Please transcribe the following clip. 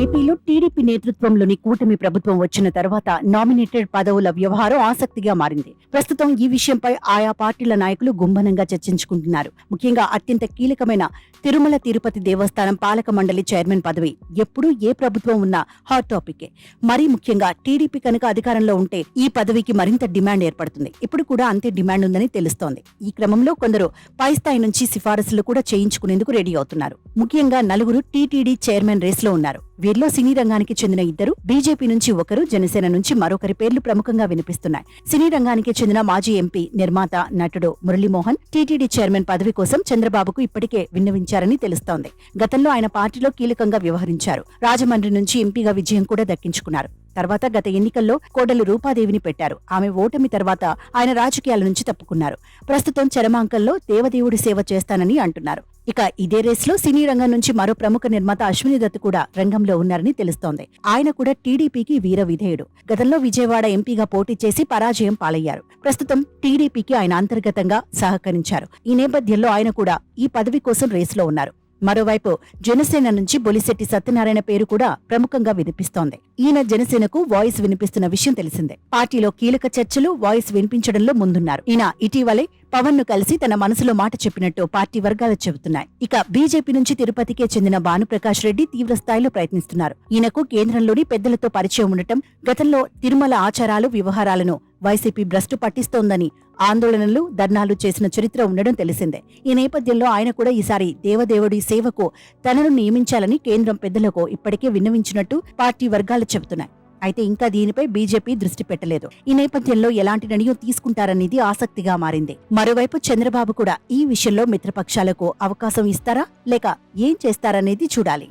ఏపీలో టీడీపీ నేతృత్వంలోని కూటమి ప్రభుత్వం వచ్చిన తర్వాత నామినేటెడ్ పదవుల వ్యవహారం ఆసక్తిగా మారింది. ప్రస్తుతం ఈ విషయంపై ఆయా పార్టీల నాయకులు గుంభనంగా చర్చించుకుంటున్నారు. ముఖ్యంగా అత్యంత కీలకమైన తిరుమల తిరుపతి దేవస్థానం పాలక మండలి చైర్మన్ పదవి. ఎప్పుడు ఏ ప్రభుత్వం ఉన్నా హాట్ టాపికే. మరీ ముఖ్యంగా టీడీపీ కనుక అధికారంలో ఉంటే ఈ పదవికి మరింత డిమాండ్ ఏర్పడుతుంది. ఇప్పుడు కూడా అంతే డిమాండ్ ఉందని తెలుస్తోంది. ఈ క్రమంలో కొందరు పై స్థాయి నుంచి సిఫారసులు కూడా చేయించుకునేందుకు రెడీ అవుతున్నారు. ముఖ్యంగా నలుగురు టీటీడీ చైర్మన్ రేస్లో ఉన్నారు. వీరిలో సినీ రంగానికి చెందిన ఇద్దరు బీజేపీ నుంచి ఒకరు జనసేన నుంచి మరొకరి పేర్లు ప్రముఖంగా వినిపిస్తున్నాయి. సినీ రంగానికి చెందిన మాజీ ఎంపీ నిర్మాత నటుడు మురళీమోహన్ టీటీడీ చైర్మన్ పదవి కోసం చంద్రబాబుకు ఇప్పటికే విన్నవించారని తెలుస్తోంది. గతంలో ఆయన పార్టీలో కీలకంగా వ్యవహరించారు. రాజమండ్రి నుంచి ఎంపీగా విజయం కూడా దక్కించుకున్నారు. తర్వాత గత ఎన్నికల్లో కోడలు రూపాదేవిని పెట్టారు. ఆమె ఓటమి తర్వాత ఆయన రాజకీయాల నుంచి తప్పుకున్నారు. ప్రస్తుతం చరమాంకంలో దేవదేవుడి సేవ చేస్తానని అంటున్నారు. ఇక ఇదే రేస్లో సినీ రంగం నుంచి మరో ప్రముఖ నిర్మాత అశ్విని దత్ కూడా రంగంలో ఉన్నారని తెలుస్తోంది. ఆయన కూడా టీడీపీకి వీర విధేయుడు. గతంలో విజయవాడ ఎంపీగా పోటీ చేసి పరాజయం పాలయ్యారు. ప్రస్తుతం టీడీపీకి ఆయన అంతర్గతంగా సహకరించారు. ఈ నేపథ్యంలో ఆయన కూడా ఈ పదవి కోసం రేసులో ఉన్నారు. మరోవైపు జనసేన నుంచి బొలిశెట్టి సత్యనారాయణ పేరు కూడా ప్రముఖంగా వినిపిస్తోంది. ఈయన జనసేనకు వాయిస్ వినిపిస్తున్న విషయం తెలిసిందే. పార్టీలో కీలక చర్చలు వాయిస్ వినిపించడంలో ముందున్నారు. ఈయన ఇటీవలే పవన్ను కలిసి తన మనసులో మాట చెప్పినట్టు పార్టీ వర్గాలు చెబుతున్నాయి. ఇక బీజేపీ నుంచి తిరుపతికే చెందిన భానుప్రకాష్ రెడ్డి తీవ్ర స్థాయిలో ప్రయత్నిస్తున్నారు. ఈయనకు కేంద్రంలోని పెద్దలతో పరిచయం ఉండటం గతంలో తిరుమల ఆచారాలు వ్యవహారాలను వైసీపీ భ్రష్టు పట్టిస్తోందని ఆందోళనలు ధర్నాలు చేసిన చరిత్ర ఉండడం తెలిసిందే. ఈ నేపథ్యంలో ఆయన కూడా ఈసారి దేవదేవుడి సేవకు తనను నియమించాలని కేంద్రం పెద్దలకు ఇప్పటికే విన్నవించినట్టు పార్టీ వర్గాలు చెబుతున్నాయి. అయితే ఇంకా దీనిపై బీజేపీ దృష్టి పెట్టలేదు. ఈ నేపథ్యంలో ఎలాంటి నిర్ణయం తీసుకుంటారనేది ఆసక్తిగా మారింది. మరోవైపు చంద్రబాబు కూడా ఈ విషయంలో మిత్రపక్షాలకు అవకాశం ఇస్తారా? లేక ఏం చేస్తారనేది చూడాలి.